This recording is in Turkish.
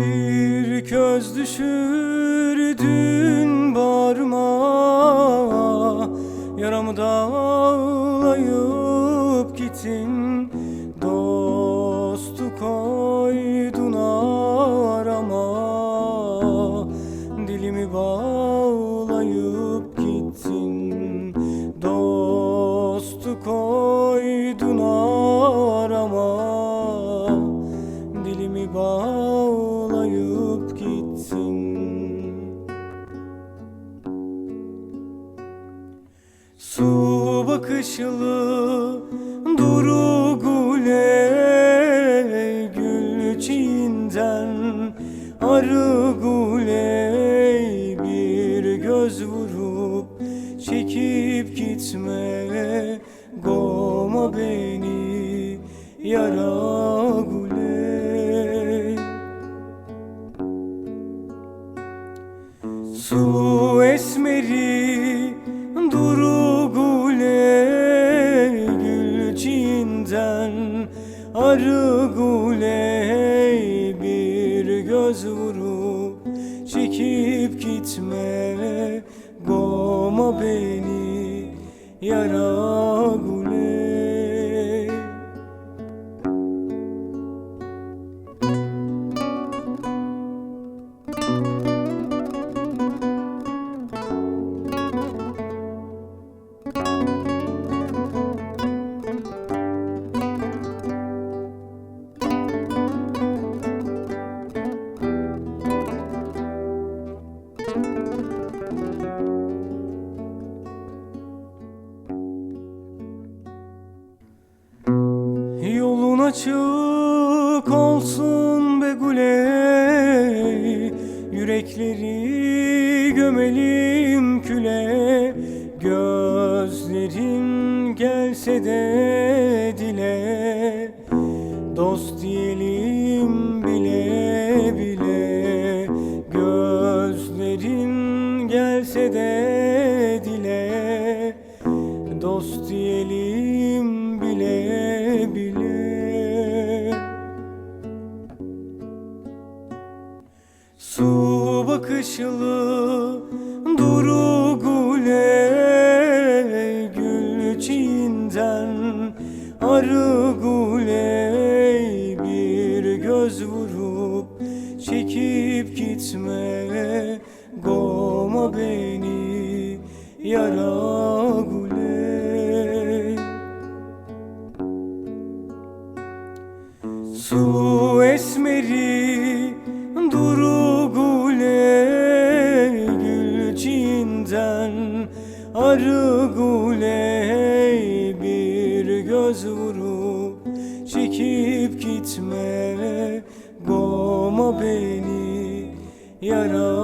bir köz düşürdü. Su bakışlı duru gule Gül çiğinden arı gule Bir göz vurup çekip gitme Goma beni yara gule. Su esmeri duru arı gule Bir göz vurup çekip gitme. Goma beni yara Yolun açık olsun be gule. Yürekleri gömelim küle. Gözlerin gelse de dile. Dost diyelim bile bile. Gözlerin gelse de dile. Dost diyelim bile bile bakışlı duru gule Gül çiğinden arı gule Bir göz vurup çekip gitme. Goma beni yara gule. Su esmeri duru gule Gül çiğinden arı gule Bir göz vurup çekip gitme. Goma beni yara